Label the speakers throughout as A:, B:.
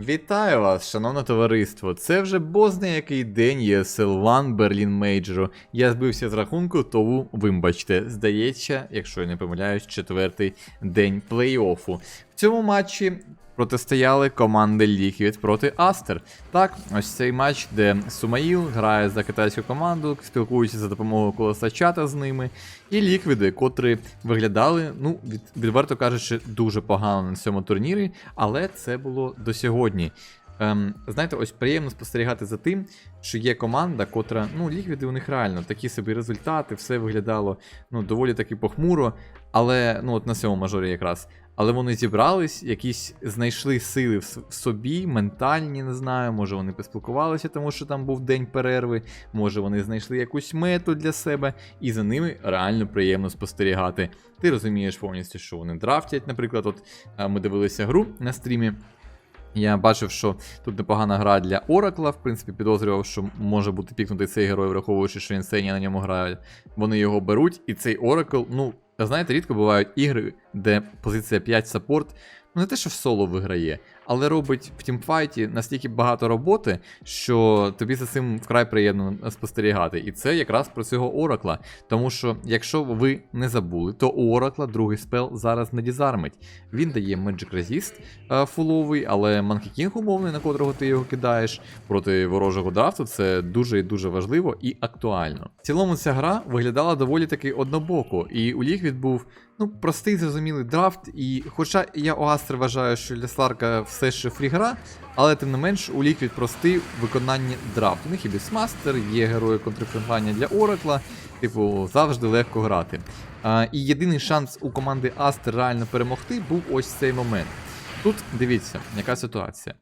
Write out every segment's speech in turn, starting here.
A: Вітаю вас, шановне товариство. Це вже бозний який день ESL One Берлін Мейджору. Я збився з рахунку, тому вибачте. Здається, якщо я не помиляюсь, четвертий день плей-оффу. В цьому матчі протистояли команди Liquid проти Астер. Так, ось цей матч, де Сумаїл грає за китайську команду, спілкується за допомогою колеса чата з ними. І ліквіди, котрі виглядали, ну, від, відверто кажучи, дуже погано на цьому турнірі, але це було до сьогодні. Ем, знаєте, ось приємно спостерігати за тим, що є команда, котра, ну, ліквіди у них реально такі собі результати, все виглядало ну, доволі таки похмуро, але ну, от на цьому мажорі якраз. Але вони зібрались, якісь знайшли сили в собі, ментальні, не знаю, може вони поспілкувалися, тому що там був день перерви, може вони знайшли якусь мету для себе, і за ними реально приємно спостерігати. Ти розумієш повністю, що вони драфтять. Наприклад, от е, ми дивилися гру на стрімі. Я бачив, що тут непогана гра для Оракла. В принципі, підозрював, що може бути пікнутий цей герой, враховуючи, що Інсенія на ньому грає. Вони його беруть, і цей Оракл, ну, знаєте, рідко бувають ігри, де позиція 5 саппорт, ну не те, що в соло виграє, але робить в тімфайті настільки багато роботи, що тобі за цим вкрай приємно спостерігати. І це якраз про цього Оракла. Тому що, якщо ви не забули, то у Оракла другий спел зараз не дізармить. Він дає Magic Resist е, фуловий, але Monkey King умовний, на котрого ти його кидаєш проти ворожого драфту, це дуже і дуже важливо і актуально. В цілому ця гра виглядала доволі таки однобоко, і у Liquid був ну простий зрозумілий драфт. І хоча я у Астер вважаю, що для Сларка все ще фрі-гра, але тим не менш у Liquid простий в виконанні драфт. У них і Бісмастер, є герої контрфрагування для Оракла, типу, завжди легко грати. А, і єдиний шанс у команди Астер реально перемогти був ось цей момент. Тут дивіться, яка ситуація.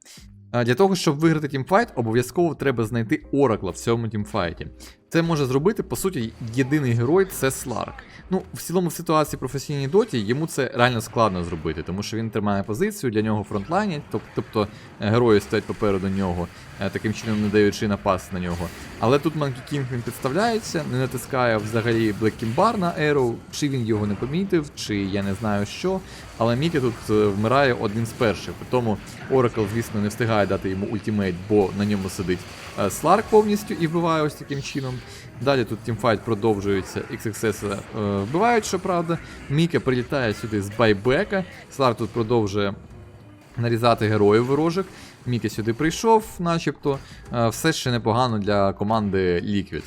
A: Для того, щоб виграти тімфайт, обов'язково треба знайти Оракла в цьому тімфайті. Це може зробити, по суті, єдиний герой це Сларк. Ну, в цілому в ситуації професійній доті йому це реально складно зробити, тому що він тримає позицію, для нього фронтлайнять, тобто е, герої стоять попереду нього, е, таким чином не даючи напас на нього. Але тут Monkey King він підставляється, не натискає взагалі Kimbar на Arrow, чи він його не помітив, чи я не знаю що. Але Мікі тут е, вмирає один з перших. Тому Oracle, звісно, не встигає дати йому ультимейт, бо на ньому сидить Сларк повністю і вбиває ось таким чином. Далі тут тімфайт продовжується, XXS е, вбивають, щоправда. Міка прилітає сюди з байбека. Сларк тут продовжує нарізати героїв ворожих. Міка сюди прийшов, начебто. Е, Все ще непогано для команди Liquid.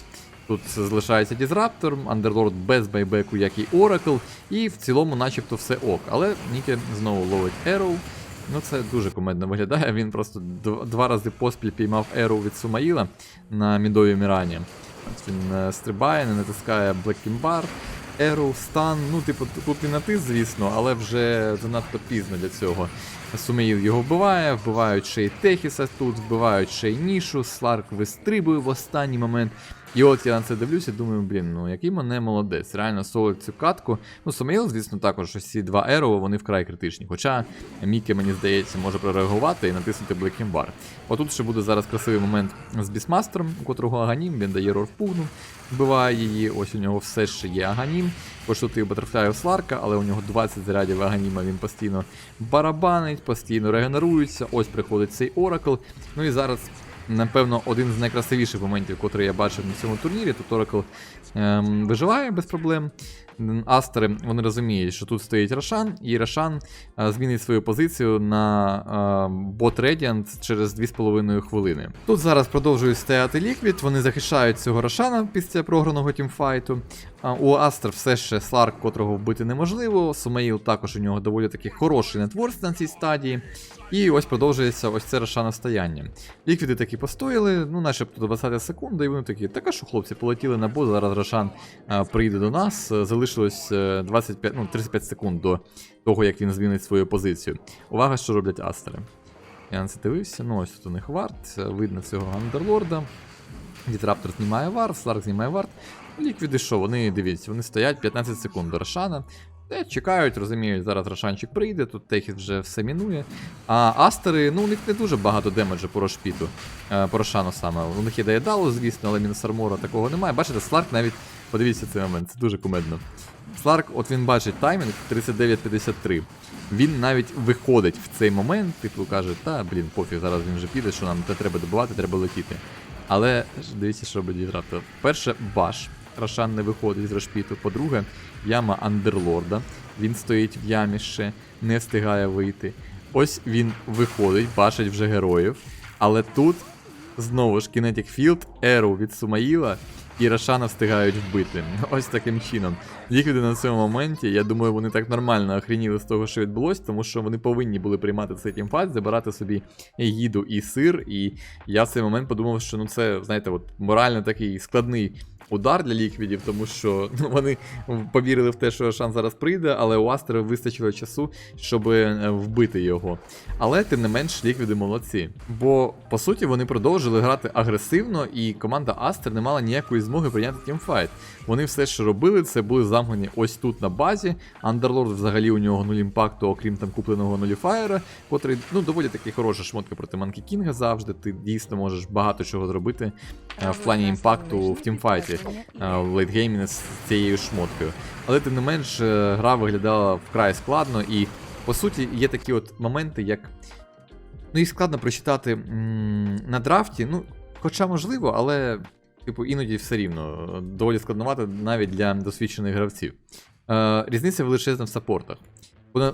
A: Тут залишається Дізраптор, Андерлорд без байбеку, як і Oracle, і в цілому, начебто, все ок. Але Мікі знову ловить Arrow. Ну, це дуже комедно виглядає. Він просто два рази поспіль піймав Arrow від Сумаїла на мідовій Мірані. Він е, стрибає, не натискає Kimbar, Arrow, стан. Ну, типу, тут і натис, звісно, але вже занадто пізно для цього. Сумеїл його вбиває, вбивають ще й Техіса тут, вбивають ще й Нішу, Сларк вистрибує в останній момент. І от я на це дивлюся, думаю, блін, ну який мене молодець. Реально солить цю катку. Ну, Сумеїл, звісно, також ці два Еро, вони вкрай критичні. Хоча Мікі, мені здається, може прореагувати і натиснути Embar. Отут ще буде зараз красивий момент з Бісмастером, у котрого Аганім, він дає рорпугну, вбиває її. Ось у нього все ще є Аганім. Поштути Батерфляю Сларка, але у нього 20 зарядів Аганіма, він постійно барабанить, постійно регенерується. Ось приходить цей Оракл. Ну і зараз, напевно, один з найкрасивіших моментів, котрий я бачив на цьому турнірі. Тут Оракл ем, виживає без проблем. Астери вони розуміють, що тут стоїть Рошан, і Рошан е, змінить свою позицію на е, бот Radiant через 2,5 хвилини. Тут зараз продовжують стояти Ліквід, вони захищають цього Рошана після програного тімфайту. У Астер все ще Сларк, котрого вбити неможливо. Сумаїл також у нього доволі таки хороший нетворс на цій стадії. І ось продовжується ось це Рошана стояння. Ліквіди таки постояли, ну начебто 20 секунд, і вони такі, так а що хлопці, полетіли на бот, зараз Рошан а, прийде до нас. Е, Залишилось е, 25, ну, 35 секунд до того, як він змінить свою позицію. Увага, що роблять Астери. Я на це дивився, ну ось тут у них варт, е, видно цього андерлорда. Дітраптор знімає варт, Сларк знімає варт. Ліквіди що, вони дивіться, вони стоять 15 секунд до Рошана. Чекають, розуміють, зараз Рошанчик прийде, тут Техіс вже все мінує. А Астери, ну у них не дуже багато демеджу по Рошпіту, е, по Рошану саме. У них є Daedalus, звісно, але мінус армора такого немає. Бачите, Сларк навіть, подивіться цей момент, це дуже кумедно. Сларк, от він бачить таймінг 39.53. Він навіть виходить в цей момент, типу каже, та блін, пофіг, зараз він вже піде, що нам те треба добивати, треба летіти. Але дивіться, що робить Дізраптор. Перше, баш. Рошан не виходить з Рошпіту. По-друге, яма Андерлорда. Він стоїть в ямі ще, не встигає вийти. Ось він виходить, бачить вже героїв. Але тут знову ж Kinetic Field, Еру від Сумаїла і Рошана встигають вбити. Ось таким чином. Ліквіди на цьому моменті, я думаю, вони так нормально охреніли з того, що відбулось, тому що вони повинні були приймати цей тімфайт, забирати собі їду і сир. І я в цей момент подумав, що ну це, знаєте, от морально такий складний. Удар для ліквідів, тому що ну, вони повірили в те, що шанс зараз прийде, але у Астера вистачило часу, щоб е, вбити його. Але тим не менш, ліквіди молодці. Бо по суті вони продовжили грати агресивно, і команда Астер не мала ніякої змоги прийняти тімфайт. Вони все, що робили, це були замкнені ось тут на базі. Андерлорд взагалі у нього нуль імпакту, окрім там купленого нуліфаєра, котрий ну доволі таки хороша шмотка проти Манкі Кінга завжди. Ти дійсно можеш багато чого зробити е, в плані імпакту в тімфайті е, в лейтгеймі з цією шмоткою. Але тим не менш, е, гра виглядала вкрай складно, і по суті є такі от моменти, як. Ну, їх складно прочитати на драфті. Ну, хоча можливо, але, типу, іноді все рівно. е, Доволі складновато навіть для досвідчених гравців. Е, різниця величезна в саппортах.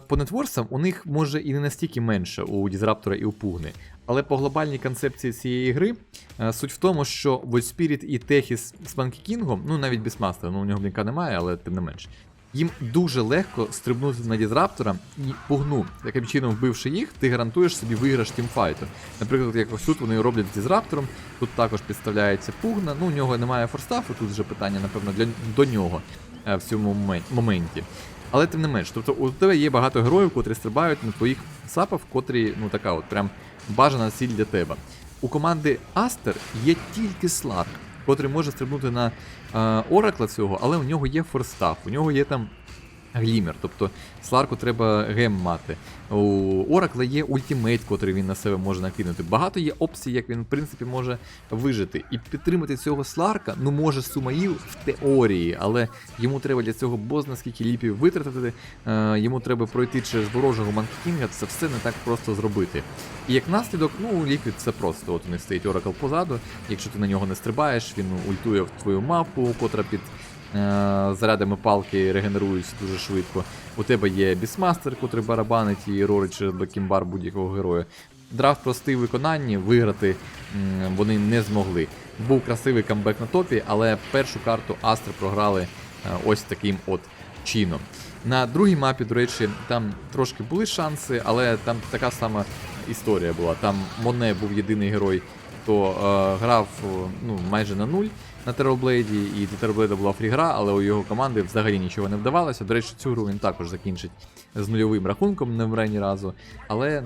A: По, нетворсам у них може і не настільки менше у Дізраптора і у Пугни. Але по глобальній концепції цієї гри е, суть в тому, що Void Spirit і Техіс з Манкі Кінгом, ну навіть без ну у нього блінка немає, але тим не менш. Їм дуже легко стрибнути на дізраптора і пугну. Таким чином, вбивши їх, ти гарантуєш собі виграш тімфайту. Наприклад, як ось тут вони роблять з дізраптором, тут також підставляється пугна. Ну, у нього немає форстафу, тут вже питання, напевно, для до нього е, в цьому момен- моменті. Але тим не менш, тобто у тебе є багато героїв, котрі стрибають на твоїх сапах, котрі, ну така от прям бажана ціль для тебе. У команди Астер є тільки Сларк, котрий може стрибнути на е, Оракла цього, але у нього є форстаф, у нього є там глімер, тобто Сларку треба гем мати. У Оракла є ультимейт, котрий він на себе може накинути. Багато є опцій, як він в принципі може вижити. І підтримати цього Сларка, ну може Сумаїл в теорії, але йому треба для цього бозна скільки ліпів витратити. Е, йому треба пройти через ворожого Манкі Кінга, це все не так просто зробити. І як наслідок, ну ліквід це просто. От у них стоїть Оракл позаду. Якщо ти на нього не стрибаєш, він ультує в твою мапу, котра під зарядами палки регенеруються дуже швидко. У тебе є бісмастер, котрий барабанить і рорить через бекімбар будь-якого героя. Драфт простий в виконанні, виграти вони не змогли. Був красивий камбек на топі, але першу карту Астри програли е, ось таким от чином. На другій мапі, до речі, там трошки були шанси, але там така сама історія була. Там Моне був єдиний герой, хто е, грав ну, майже на нуль на Терорблейді, і для Терорблейда була фрігра, але у його команди взагалі нічого не вдавалося. До речі, цю гру він також закінчить з нульовим рахунком, не вмре ні разу. Але,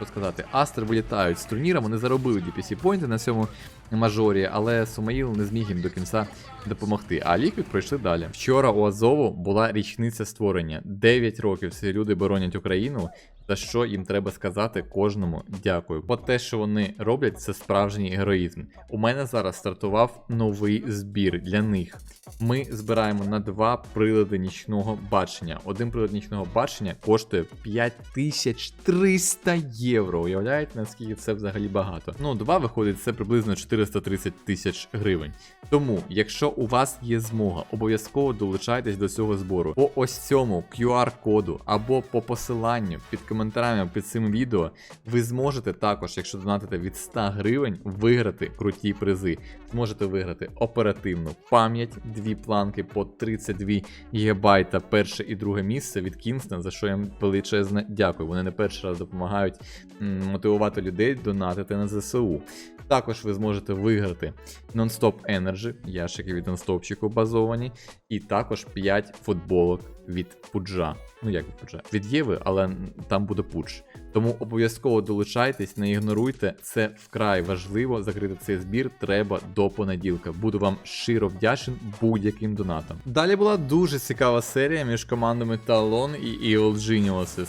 A: ну, сказати, Астер вилітають з турніра, вони заробили DPC поінти на цьому мажорі, але Сумаїл не зміг їм до кінця допомогти. А Ліквід пройшли далі. Вчора у Азову була річниця створення. 9 років ці люди боронять Україну. За що їм треба сказати кожному дякую. Бо те, що вони роблять, це справжній героїзм. У мене зараз стартував новий збір для них. Ми збираємо на два прилади нічного бачення. Один прилад нічного бачення коштує 5300 євро. Уявляєте, наскільки це взагалі багато? Ну, два виходить, це приблизно 430 тисяч гривень. Тому, якщо у вас є змога, обов'язково долучайтесь до цього збору. По ось цьому QR-коду або по посиланню під коментарями під цим відео, ви зможете також, якщо донатите від 100 гривень, виграти круті призи. Зможете виграти оперативну пам'ять, дві планки по 32 ГБ, перше і друге місце від Kingston, за що я величезне дякую. Вони не перший раз допомагають мотивувати людей донатити на ЗСУ. Також ви зможете виграти Non-Stop Energy, ящики від нонстопчику базовані, і також 5 футболок від Пуджа. Ну як від Пуджа? Від Єви, але там буде Пудж. Тому обов'язково долучайтесь, не ігноруйте. Це вкрай важливо. Закрити цей збір треба до понеділка. Буду вам щиро вдячен будь-яким донатам. Далі була дуже цікава серія між командами Talon і Evil Geniuses.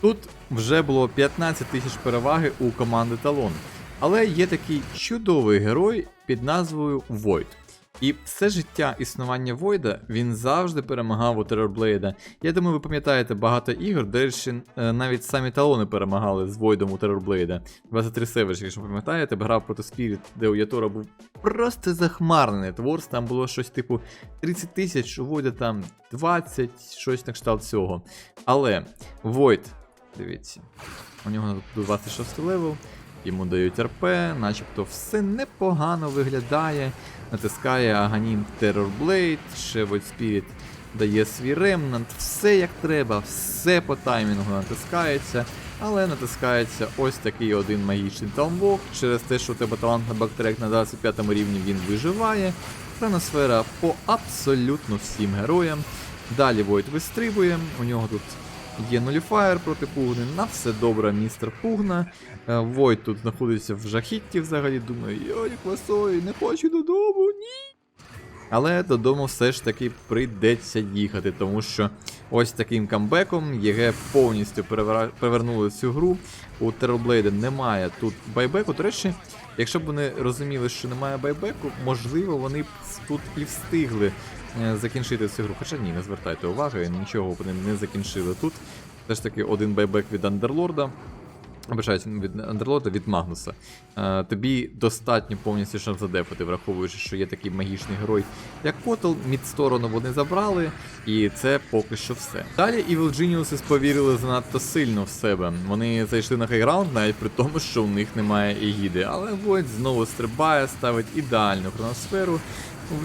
A: Тут вже було 15 тисяч переваги у команди Talon. Але є такий чудовий герой під назвою Void. І все життя існування Войда він завжди перемагав у Терорблейда. Я думаю, ви пам'ятаєте багато ігор, де ще навіть самі талони перемагали з Войдом у Терорблейда. 23 Savage, якщо пам'ятаєте, грав проти Spirit, де у Ятора був просто захмарний нетворс. Там було щось типу 30 тисяч, у Войда там 20, щось на кшталт цього. Але Войд, дивіться, у нього тут 26 левел. Йому дають РП, начебто все непогано виглядає. Натискає Аганім Terrorblade, ще Void Spirit дає свій ремнант, все як треба, все по таймінгу натискається, але натискається ось такий один магічний талмвок. Через те, що у тебе талант на бактрек на 25 рівні він виживає. Хроносфера по абсолютно всім героям. Далі Войт вистрибує, у нього тут Є нуліфаєр проти Пугни, на все добре, містер Пугна. Е, Войт тут знаходиться в жахітті взагалі, думаю, йой, квасой, не хочу додому, ні. Але додому все ж таки прийдеться їхати, тому що ось таким камбеком ЄГ повністю перевера- перевернули цю гру. У Terrorblade немає тут байбеку. До речі, якщо б вони розуміли, що немає байбеку, можливо, вони б тут і встигли закінчити цю гру. Хоча ні, не звертайте уваги, нічого вони не закінчили тут. Все ж таки один байбек від Андерлорда. Обичаюсь, від Андерлорда від Магнуса. Е, тобі достатньо повністю щоб задефати, враховуючи, що є такий магічний герой, як Котл, мідсторону вони забрали, і це поки що все. Далі Evil Geniuses повірили занадто сильно в себе. Вони зайшли на хайграунд, навіть при тому, що у них немає егіди. Але Void знову стрибає, ставить ідеальну хроносферу.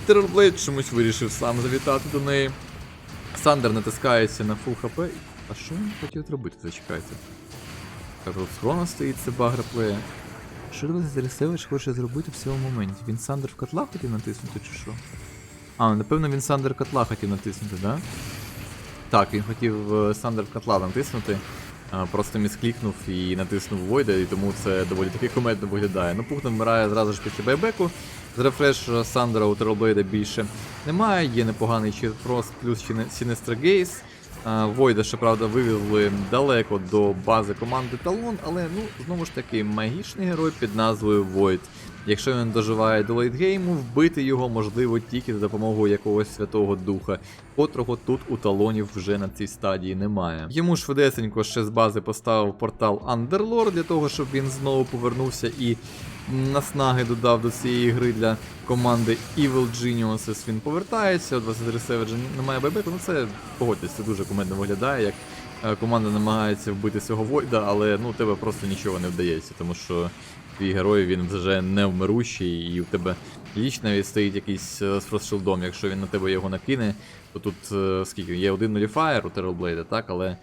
A: Terrorblade чомусь вирішив сам завітати до неї. Сандер натискається на фул хп. А що він хотів зробити? Зачекайте. Кажу, схрона стоїть, це багра плеє. Що Ресевич хоче зробити в цьому моменті? Він Сандер в котла хотів натиснути чи що? А, напевно він Сандер котла хотів натиснути, да? Так, він хотів е, Сандер в котла натиснути. Просто місклікнув і натиснув Войда, і тому це доволі таки комедно виглядає. Ну, Пухтон вмирає зразу ж після байбеку. З рефреш Сандера у Терроблейда більше немає, є непоганий Чірпрос плюс Сінестра Гейс. Войда, щоправда, вивезли далеко до бази команди Талон, але ну знову ж таки магічний герой під назвою Void. Якщо він доживає до лейтгейму, вбити його можливо тільки за допомогою якогось святого духа, котрого тут у талонів вже на цій стадії немає. Йому швидесенько ще з бази поставив портал Underlord для того, щоб він знову повернувся і наснаги додав до цієї гри для команди Evil Geniuses. Він повертається, 23 Savage немає байбеку, ну це погодьтесь, це дуже комедно виглядає, як е, команда намагається вбити цього Войда, але ну тебе просто нічого не вдається, тому що твій герой він вже не вмирущий, і у тебе ліч навіть стоїть якийсь е, з фростшилдом. Якщо він на тебе його накине, то тут е, скільки є один нуліфаєр у Terrorblade, так, але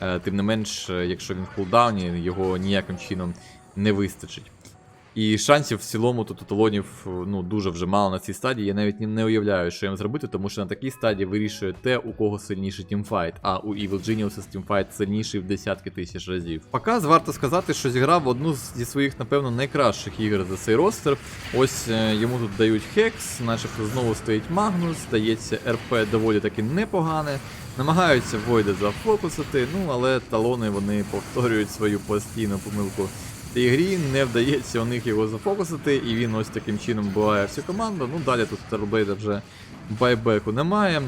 A: е, тим не менш, якщо він в кулдауні, його ніяким чином не вистачить. І шансів в цілому тут у талонів ну, дуже вже мало на цій стадії. Я навіть не- уявляю, що їм зробити, тому що на такій стадії вирішує те, у кого сильніший тімфайт, а у Evil Geniuses тімфайт сильніший в десятки тисяч разів. Показ варто сказати, що зіграв одну зі своїх, напевно, найкращих ігор за цей ростер. Ось е, йому тут дають хекс, начебто знову стоїть Магнус, здається, РП доволі таки непогане. Намагаються Войда зафокусити, ну але талони вони повторюють свою постійну помилку цій грі, не вдається у них його зафокусити, і він ось таким чином вбиває всю команду. Ну далі тут Терблейда вже байбеку немає.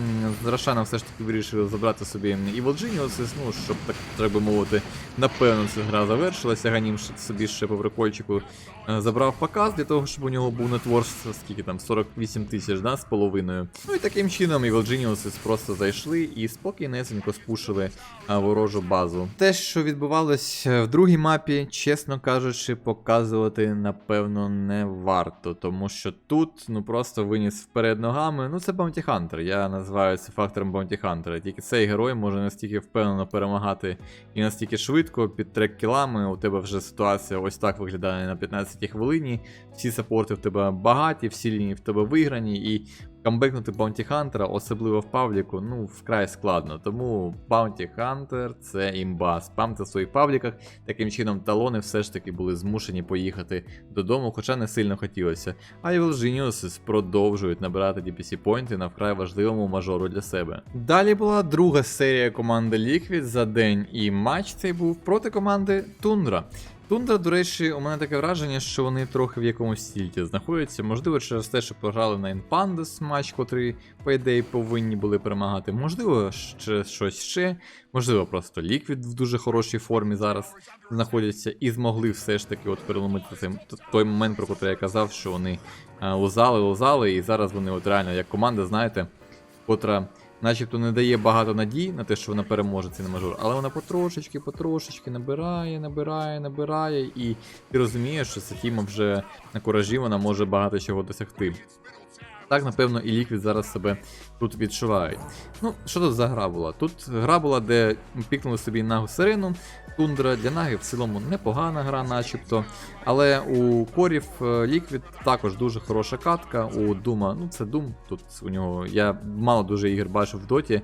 A: Рошаном все ж таки вирішили забрати собі Evil Geniuses, ну, щоб так би мовити, напевно, ця гра завершилася. Ганім собі ще по прикольчику е, забрав показ для того, щоб у нього був нетворс, скільки там, 48 тисяч, да, з половиною. Ну і таким чином Evil Geniuses просто зайшли і спокійнесенько спушили ворожу базу. Те, що відбувалось е, в другій мапі, чесно кажучи, показувати напевно не варто, тому що тут ну просто виніс вперед ногами. Ну це Bounty Hunter. Я називаю це фактором Bounty Hunter. Тільки цей герой може настільки впевнено перемагати і настільки швидко під трек кілами. У тебе вже ситуація ось так виглядає на 15 хвилині. Всі саппорти в тебе багаті, всі лінії в тебе виграні, і камбекнути Bounty Hunter, особливо в павліку, ну вкрай складно. Тому Bounty Hunter це імба. Спамте в своїх павліках. Таким чином, талони все ж таки були змушені поїхати додому, хоча не сильно хотілося. А Evil Geniuses продовжують набирати DPC поінти на вкрай важливому мажору для себе. Далі була друга серія команди Liquid за день, і матч цей був проти команди Тундра. Тундра, до речі, у мене таке враження, що вони трохи в якомусь стільті знаходяться. Можливо, через те, що програли на Inpandas матч, котрий, по ідеї, повинні були перемагати. Можливо, через щось ще. Можливо, просто Ліквід в дуже хорошій формі зараз знаходяться і змогли все ж таки от переломити цей, той момент, про який я казав, що вони е, лузали, лузали, і зараз вони от реально як команда, знаєте, котра начебто не дає багато надій на те, що вона переможе цей мажор, але вона потрошечки, потрошечки набирає, набирає, набирає, і ти розумієш, що Сахіма вже на куражі вона може багато чого досягти. Так, напевно, і Ліквід зараз себе тут відчувають. Ну, що тут за гра була? Тут гра була, де пікнули собі нагу сирену. Тундра для наги в цілому непогана гра, начебто. Але у корів е, Ліквід також дуже хороша катка. У Дума, ну це Дум. Тут у нього. Я мало дуже ігор бачив в доті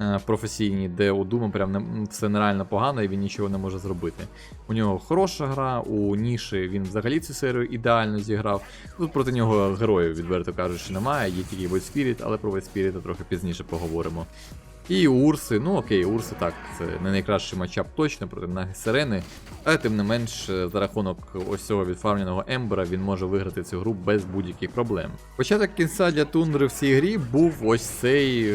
A: е, професійній, де у Дума прям не, все нереально погано і він нічого не може зробити. У нього хороша гра, у Ніші він взагалі цю серію ідеально зіграв. Тут проти нього героїв, відверто кажучи, немає, є тільки Void Spirit, але про Void Spirit трохи пізніше поговоримо. І Урси, ну окей, Урси так, це не найкращий матчап точно проти Наги Сирени, але тим не менш, е, за рахунок ось цього відфармленого Ембера він може виграти цю гру без будь-яких проблем. Початок кінця для тундри в цій грі був ось цей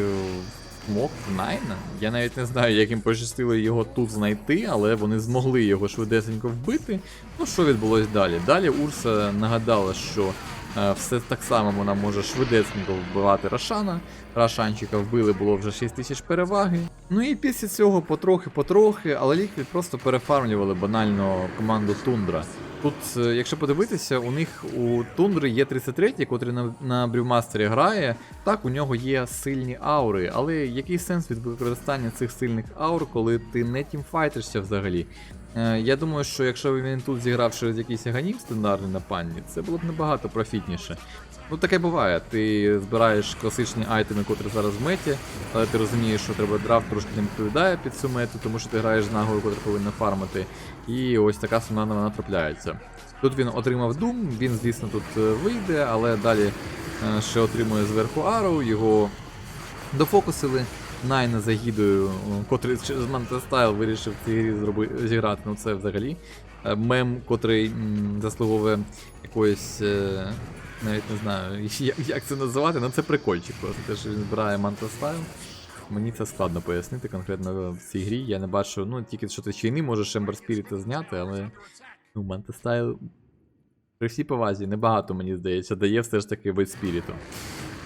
A: смок Найна. Я навіть не знаю, як їм пощастило його тут знайти, але вони змогли його швидесенько вбити. Ну що відбулось далі? Далі Урса нагадала, що е, все так само вона може швидесенько вбивати Рошана. Рашанчика вбили, було вже 6 тисяч переваги. Ну і після цього потрохи-потрохи, але Ліквід просто перефармлювали банально команду Тундра. Тут, е, якщо подивитися, у них у Тундри є 33, котрий на, на Брюмастері грає. Так, у нього є сильні аури, але який сенс від використання цих сильних аур, коли ти не тімфайтишся взагалі? Е, я думаю, що якщо він тут зіграв через якийсь аганів стандартний на панні, це було б набагато профітніше. Ну таке буває. Ти збираєш класичні айтеми, котрі зараз в меті, але ти розумієш, що треба драфт трошки не відповідає під цю мету, тому що ти граєш з нагою, котра повинна фармити. І ось така сумна вона трапляється. Тут він отримав Doom, він, звісно, тут е, вийде, але далі е, ще отримує зверху Ару, його дофокусили. Найна за гідою, е, котрий через Мантастайл вирішив в цій грі зроби... зіграти. Ну це взагалі мем, котрий заслуговує якоїсь. Навіть не знаю, як, це називати, але це прикольчик просто. Те, що він збирає Мантастайл. Мені це складно пояснити конкретно в цій грі. Я не бачу, ну тільки що ти чайни можеш Ембер Спіріта зняти, але ну, Мантастайл при всій повазі небагато, мені здається, дає все ж таки вид спіріту.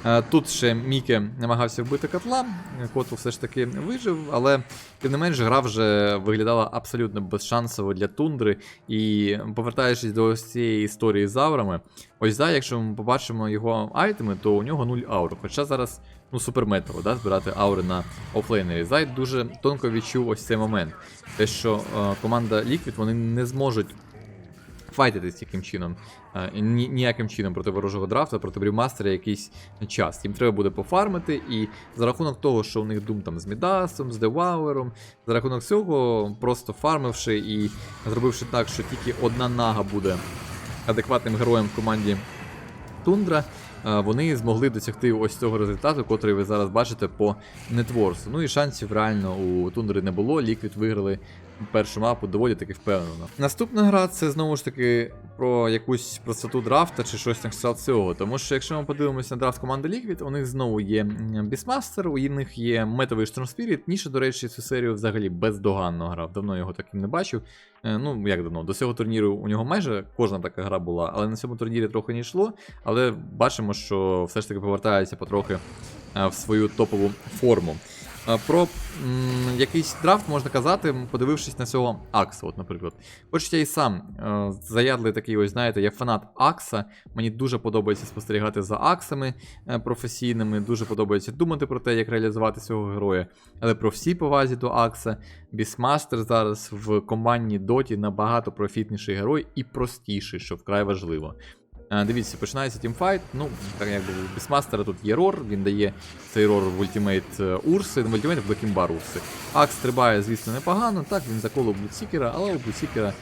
A: Е, Тут ще Міке намагався вбити котла, котл все ж таки вижив, але тим не менш гра вже виглядала абсолютно безшансово для тундри. І повертаючись до ось цієї історії з аурами, ось да, якщо ми побачимо його айтеми, то у нього 0 аур. Хоча зараз ну суперметово, да, збирати аури на офлейнері. Зайд дуже тонко відчув ось цей момент. Те, що е, команда Liquid вони не зможуть файтитись яким чином, е, ні, ніяким чином проти ворожого драфта, проти брюмастера якийсь час. Їм треба буде пофармити, і за рахунок того, що у них дум там з Мідасом, з Девауером, за рахунок цього, просто фармивши і зробивши так, що тільки одна нага буде адекватним героєм в команді Тундра. Е, Вони змогли досягти ось цього результату, котрий ви зараз бачите по нетворсу. Ну і шансів реально у Тундри не було. Ліквід виграли першу мапу доволі таки впевнено. Наступна гра це знову ж таки про якусь простоту драфта чи щось на кшталт цього. Тому що якщо ми подивимося на драфт команди Liquid, у них знову є Бісмастер, у них є метовий Spirit. Ніше, до речі, цю серію взагалі бездоганно грав. Давно його таким не бачив. Е, Ну, як давно, до цього турніру у нього майже кожна така гра була, але на цьому турнірі трохи не йшло. Але бачимо, що все ж таки повертається потрохи е, в свою топову форму. Е, Про якийсь драфт можна казати, подивившись на цього Акса, от, наприклад. Хоч я і сам е, заядлий такий, ось знаєте, я фанат Акса. Мені дуже подобається спостерігати за Аксами е, професійними, дуже подобається думати про те, як реалізувати цього героя. Але про всі повазі до Акса, Бісмастер зараз в командній доті набагато профітніший герой і простіший, що вкрай важливо. Е, Дивіться, починається тімфайт. Ну, так якби Бісмастера тут є рор, він дає цей рор в ультимейт е, Урси, в ультимейт в Блекімбар Урси. Акс стрибає, звісно, непогано. Так, він заколов Блудсікера, але у Блудсікера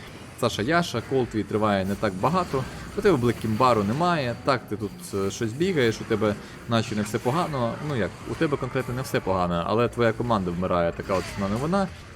A: Саша Яша, кол твій триває не так багато. У тебе Блекімбару немає. Так, ти тут е, щось бігаєш, у тебе наче не все погано. Ну як, у тебе конкретно не все погано, але твоя команда вмирає, така от основна новина. Тронспіріта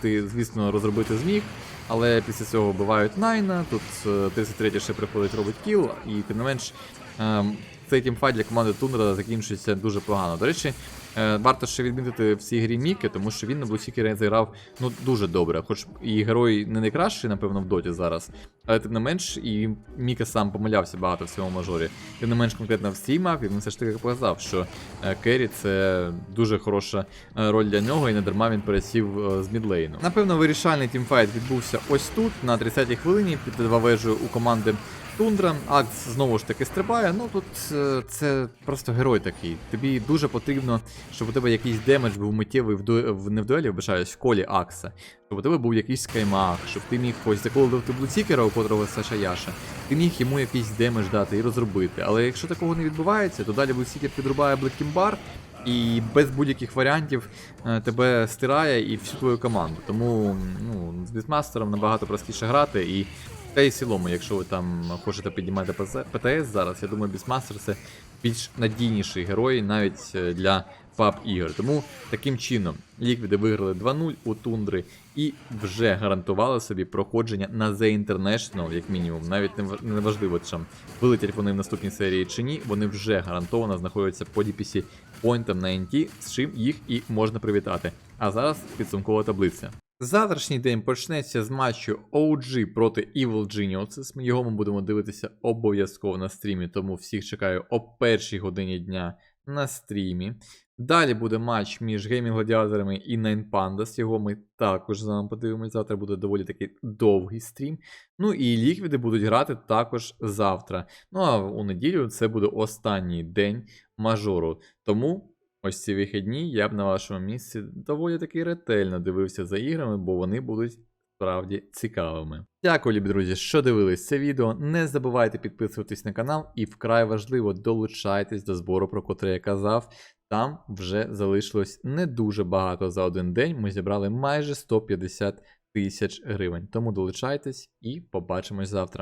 A: ти, звісно, розробити зміг, але після цього вбивають Найна, тут е, 33 ще приходить робить кіл, і тим не менш ем, цей тімфайт для команди Тундра закінчується дуже погано. До речі, е, варто ще відмітити в цій грі Міки, тому що він на Блусікері зіграв ну, дуже добре. Хоч і герой не найкращий, напевно, в доті зараз, але тим не менш, і Міка сам помилявся багато в цьому мажорі. Тим не менш, конкретно в цій мапі він все ж таки показав, що е, Керрі це дуже хороша е, роль для нього, і не дарма він пересів е, з мідлейну. Напевно, вирішальний тімфайт відбувся ось тут, на 30-й хвилині, під два вежею у команди Тундра. Акс знову ж таки стрибає. Ну тут е, це просто герой такий. Тобі дуже потрібно, щоб у тебе якийсь демедж був миттєвий в, ду... в не в дуелі, вибачаюсь, в колі Акса. Щоб у тебе був якийсь скаймах, щоб ти міг ось заколодити блуцікера, у котрого Саша Яша, ти міг йому якийсь демедж дати і розробити. Але якщо такого не відбувається, то далі блуцікер підрубає Блекімбар. І без будь-яких варіантів е, тебе стирає і всю твою команду. Тому ну, з Бітмастером набагато простіше грати. І та й в цілому, якщо ви там хочете піднімати ПТС зараз, я думаю, Бісмастер це більш надійніший герой навіть е, для фаб ігор. Тому таким чином ліквіди виграли 2-0 у тундри і вже гарантували собі проходження на The International, як мінімум. Навіть не важливо, чи вилетять вони в наступній серії чи ні, вони вже гарантовано знаходяться по DPC поінтам на NT, з чим їх і можна привітати. А зараз підсумкова таблиця. Завтрашній день почнеться з матчу OG проти Evil Geniuses. Його ми будемо дивитися обов'язково на стрімі, тому всіх чекаю о першій годині дня на стрімі. Далі буде матч між Gaming Гладіаторами і Nine Pandas. Його ми також з вами подивимось. Завтра буде доволі такий довгий стрім. Ну і ліквіди будуть грати також завтра. Ну а у неділю це буде останній день мажору. Тому ось ці вихідні я б на вашому місці доволі таки ретельно дивився за іграми, бо вони будуть справді цікавими. Дякую, любі друзі, що дивились це відео. Не забувайте підписуватись на канал і вкрай важливо долучайтесь до збору, про котрий я казав. Там вже залишилось не дуже багато за один день. Ми зібрали майже 150 тисяч гривень. Тому долучайтесь і побачимось завтра.